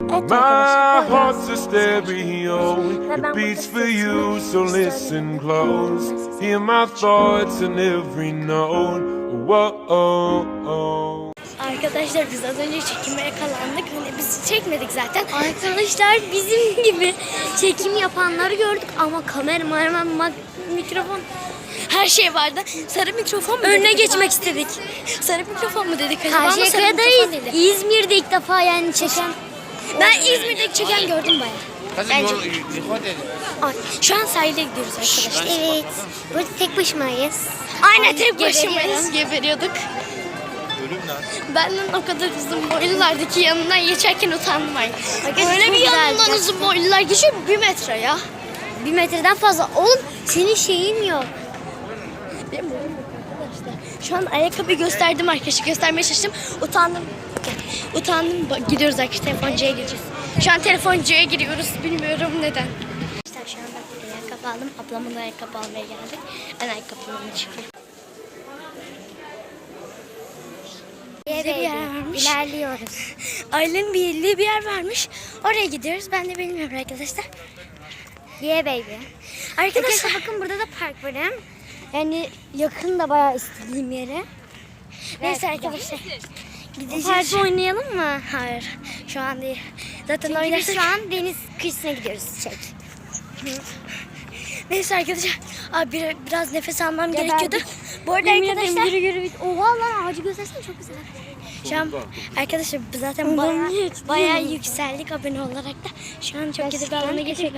Evet My heart's a stereo. It beats for you, so listen close. Hear my thoughts in every note. Whoa. Arkadaşlar biz az önce çekime yakalandık. Hani biz çekmedik zaten. Arkadaşlar bizim gibi çekim yapanları gördük ama kamera, hemen mikrofon her şey vardı. Sarı mikrofon mu Önüne geçmek istedik. Sarı mikrofon mu dedik acaba? ama sarı Karşıyaka'dayız. mikrofon. İzmir'de ilk defa yani çeken. Ben İzmir'de çeken gördüm bayağı. Bence-. Ay, şu an sahile gidiyoruz arkadaşlar. Evet. Burada tek başımayız. Aynen tek başımayız. Geberiyorduk. Benden o kadar uzun boylulardı ki yanından geçerken utandım ay. Arkadaşlar Böyle bir yanından uzun boylular geçiyor bir metre ya. Bir metreden fazla. Oğlum senin şeyin yok. Benim boyum yok arkadaşlar. Şu an ayakkabı gösterdim arkadaşlar. Göstermeye çalıştım. Utandım. Utandım. Gidiyoruz arkadaşlar. Telefoncuya gireceğiz. Şu an telefoncuya giriyoruz. Bilmiyorum neden. Arkadaşlar şu an burada ayakkabı aldım. Ablamın ayakkabı almaya geldik. Ben ayakkabılarımı çıkıyorum. Bize bir yer varmış. İlerliyoruz. Ailenin bir bildiği bir yer varmış. Oraya gidiyoruz. Ben de bilmiyorum arkadaşlar. Yeah baby. Arkadaşlar bakın burada da park var hem. Yani yakın da bayağı istediğim yere. neyse arkadaşlar. Gideceğiz. parkta oynayalım mı? Hayır. Şu an değil. Zaten Çünkü oynarsak. şu an deniz kıyısına gidiyoruz. Çek. Neyse arkadaşlar. Abi bir- biraz nefes almam Geberdik. gerekiyordu. Bu arada Yemin ederim arkadaşlar. yürü yürü. Oha lan ağacı göstersene çok güzel. Şu an arkadaşlar zaten bayağı, bayağı yükseldik abone olarak da. Şu an çok Gerçekten alana geçtik.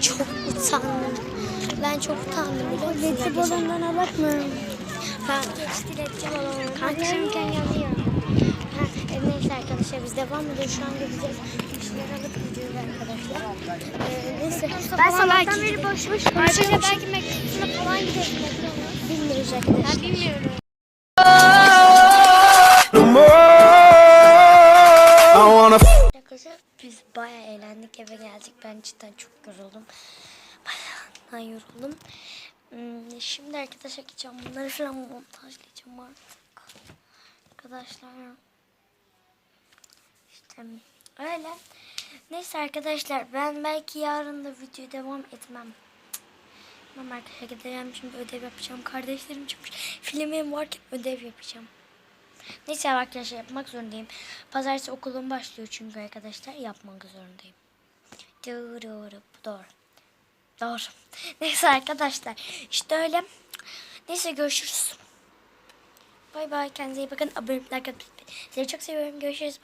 Çok utandım. Ben çok utandım biliyor musun? Balondan alak mı? Ha, Geçti ledli balon. Kanka. Akşamken yanıyor. Ha, e, neyse arkadaşlar biz devam ediyoruz. Şu an gideceğiz. Bir şeyler alıp gideceğiz arkadaşlar. Ee, neyse. Ben sana sabahtan beri boş boş konuşuyorum. Belki McDonald's'a falan gideriz. Bilmiyoruz arkadaşlar. Ben bilmiyorum. No more. I wanna. Arkadaşlar biz bayağı eğlendik eve geldik. Ben cidden çok yoruldum. Bayağı yoruldum. Hmm, Şimdi arkadaşlar gideceğim. Bunları falan montajlayacağım artık. Arkadaşlar. İşte öyle. Neyse arkadaşlar ben belki yarın da video devam etmem. Tamam arkadaşlar gideceğim şimdi ödev yapacağım. Kardeşlerim çıkmış. Filmim varken ödev yapacağım. Neyse arkadaşlar yapmak zorundayım. Pazartesi okulum başlıyor çünkü arkadaşlar yapmak zorundayım. Doğru doğru doğru. Neyse arkadaşlar işte öyle. Neyse görüşürüz. Bay bay kendinize iyi bakın. Abone olmayı, like atmayı. Sizi çok seviyorum. Görüşürüz.